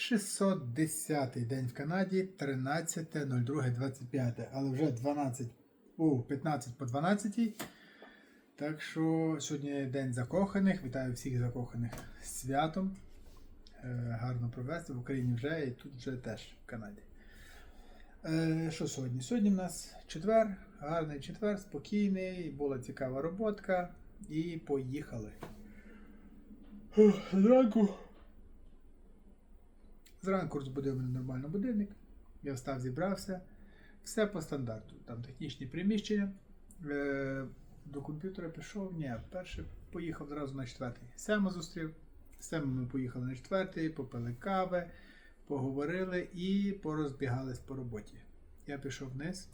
610 день в Канаді, 13.02.25, але вже 12, о, 15 по 12. Так що сьогодні день закоханих. Вітаю всіх закоханих з святом. Е, Гарно провести в Україні вже і тут вже теж в Канаді. Е, Що сьогодні? Сьогодні в нас четвер, гарний четвер, спокійний, була цікава роботка і поїхали. Зранку. Зранку розбудив мене нормально будильник. Я встав, зібрався. Все по стандарту. Там технічні приміщення. Е, до комп'ютера пішов. Ні, перше поїхав зразу на четвертий. Сема зустрів. З Семом ми поїхали на четвертий, попили кави, поговорили і порозбігались по роботі. Я пішов вниз.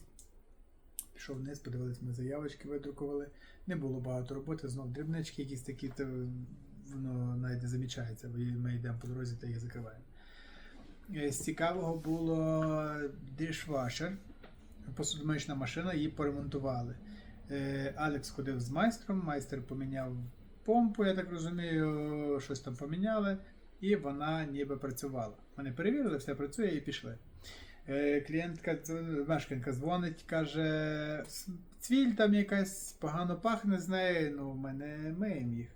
Пішов вниз, подивились, ми заявочки видрукували. Не було багато роботи, знов дрібнички, якісь такі, то воно навіть не замічається, бо ми йдемо по дорозі та їх закриваємо. Е, З цікавого було дишвашер, посудомиючна машина, її поремонтували. Е, Алекс ходив з майстром, майстер поміняв помпу, я так розумію, щось там поміняли, і вона ніби працювала. Вони перевірили, все працює і пішли. Е, Клієнтка, мешканка дзвонить, каже, цвіль там якась погано пахне з нею, ну ми не миємо їх.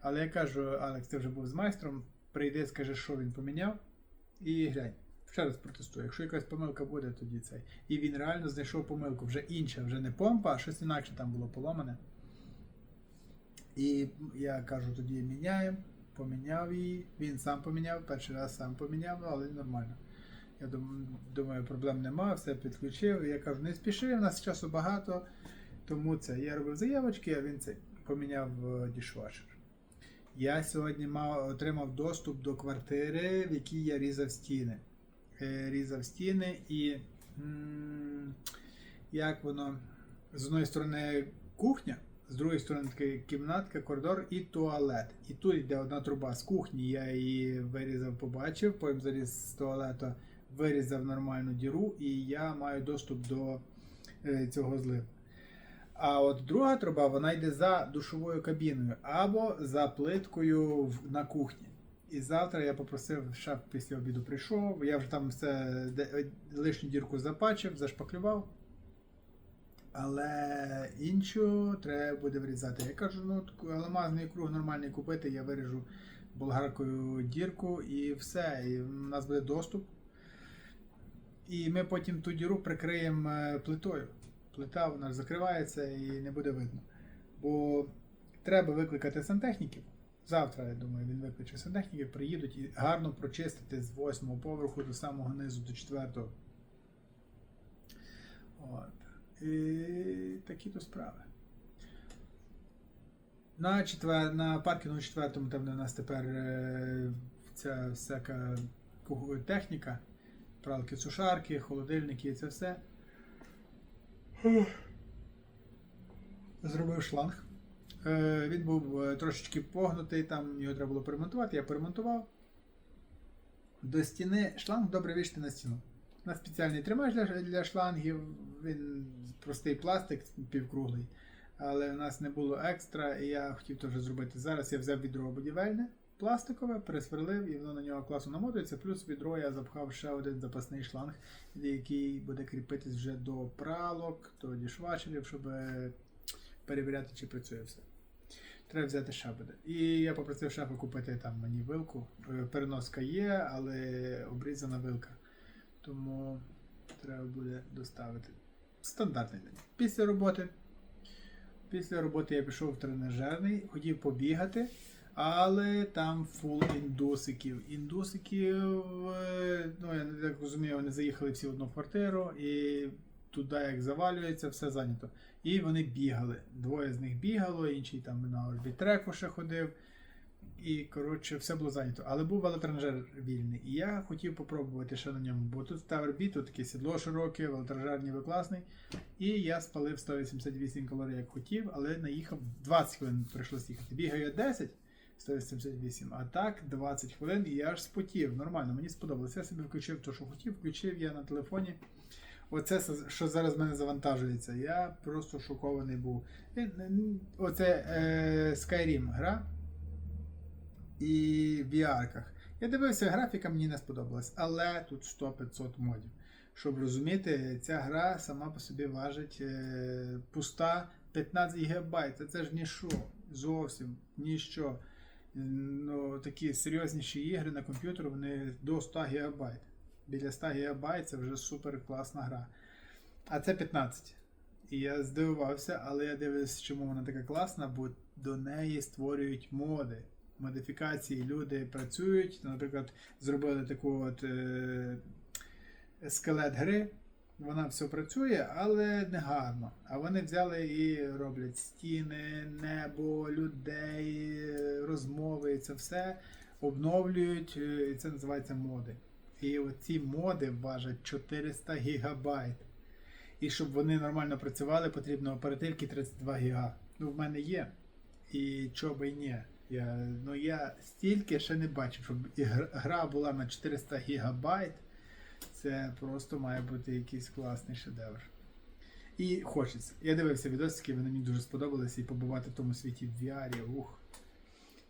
Але я кажу, Алекс, ти вже був з майстром, прийди, скажи, що він поміняв, і глянь. Ще раз протестую. Якщо якась помилка буде, тоді цей. І він реально знайшов помилку. Вже інша, вже не помпа, а щось інакше там було поломане. І я кажу, тоді міняємо, поміняв її. Він сам поміняв, перший раз сам поміняв, але нормально. Я думаю, проблем нема, все підключив. Я кажу, не спіши, в нас часу багато. Тому це. Я робив заявочки, а він це поміняв е, дішвашер. Я сьогодні мав, отримав доступ до квартири, в якій я різав стіни. Е, Різав стіни і як воно з одної сторони кухня, з другої сторони така кімнатка, коридор і туалет. І тут йде одна труба з кухні. Я її вирізав, побачив, потім заліз з туалету, вирізав нормальну діру, і я маю доступ до е, цього зливу. А от друга труба вона йде за душовою кабіною або за плиткою на кухні. І завтра я попросив, шеф після обіду прийшов, я вже там все лишню дірку запачив, зашпаклював. Але іншу треба буде врізати. Я кажу, ну алмазний круг нормальний купити, я виріжу болгаркою дірку і все. І в нас буде доступ. І ми потім ту діру прикриємо е, плитою. Плита вона закривається і не буде видно. Бо треба викликати сантехніків. Завтра, я думаю, він викличе сантехніків, приїдуть і гарно прочистити з восьмого поверху до самого низу, до четвертого. От. І такі то справи. На, четвер... на паркінгу четвертому, там де у нас тепер е, ця всяка техніка, пралки, сушарки, холодильники і це все. Зробив шланг. Е, Він був е, трошечки погнутий, там його треба було перемонтувати, я перемонтував. До стіни шланг добре вішти на стіну. На спеціальний тримач для, для шлангів, він простий пластик півкруглий. Але в нас не було екстра, і я хотів теж зробити. Зараз я взяв відро будівельне, пластикове, пересверлив, і воно на нього класно намотується. Плюс відро я запхав ще один запасний шланг, який буде кріпитись вже до пралок, до дішвачерів, щоб перевіряти, чи працює все. Треба взяти буде. І я попросив шефа купити там мені вилку. Е, Переноска є, але обрізана вилка. Тому треба буде доставити. Стандартний день. Після роботи. Після роботи я пішов в тренажерний, хотів побігати, але там фул індусиків. Індусиків, е, ну я не так розумію, вони заїхали всі в одну квартиру і туди як завалюється, все зайнято. І вони бігали. Двоє з них бігало, інший там на орбітреку ще ходив. І, коротше, все було зайнято. Але був велотренажер вільний. І я хотів попробувати ще на ньому. Бо тут став орбіт, таке сідло широке, велотренажер ніби класний. І я спалив 188 калорій, як хотів, але наїхав 20 хвилин прийшлося їхати. Бігаю я 10, 188, а так 20 хвилин, і я аж спотів. Нормально, мені сподобалося. Я собі включив те, що хотів, включив я на телефоні. Оце, що зараз в мене завантажується. Я просто шокований був. Е, Оце е, Skyrim гра і в VR-ках. Я дивився, графіка мені не сподобалась, але тут 100-500 модів. Щоб розуміти, ця гра сама по собі важить е, пуста 15 ГБ. Це, це ж ніщо. Зовсім ніщо. Ну, такі серйозніші ігри на комп'ютер вони до 100 ГБ. Біля 100 ГБ це вже супер класна гра. А це 15. І я здивувався, але я дивився, чому вона така класна, бо до неї створюють моди, модифікації. Люди працюють. Наприклад, зробили таку от е, скелет гри. Вона все працює, але не гарно. А вони взяли і роблять стіни, небо, людей, розмови, і це все обновлюють. е, І це називається моди. І оці моди важать 400 гігабайт. І щоб вони нормально працювали, потрібно оперативки 32 гіга. Ну, в мене є. І чого й ні. Я, ну, я стільки ще не бачив, щоб гра була на 400 гігабайт. Це просто має бути якийсь класний шедевр. І хочеться. Я дивився відосики, вони мені дуже сподобалися, і побувати в тому світі в VR, ух,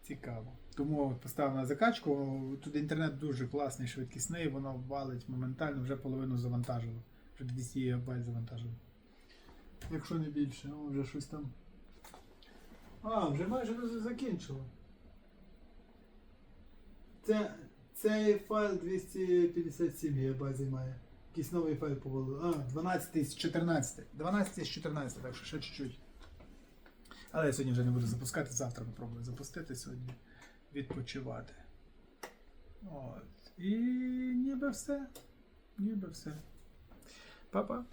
цікаво. Тому поставив на закачку. Тут інтернет дуже класний, швидкісний, воно валить моментально, вже половину завантажило. Вже 200 ГБ завантажило. Якщо не більше, ну вже щось там. А, вже майже закінчило. Це, цей файл 257 ГБ займає. Якийсь новий файл повалили. А, 12 тисяч 14. 12 тисяч 14, так що ще чуть-чуть. Але я сьогодні вже не буду запускати, завтра попробую запустити сьогодні. Відпочивати. От. І ніби все. Ніби все. Па-па.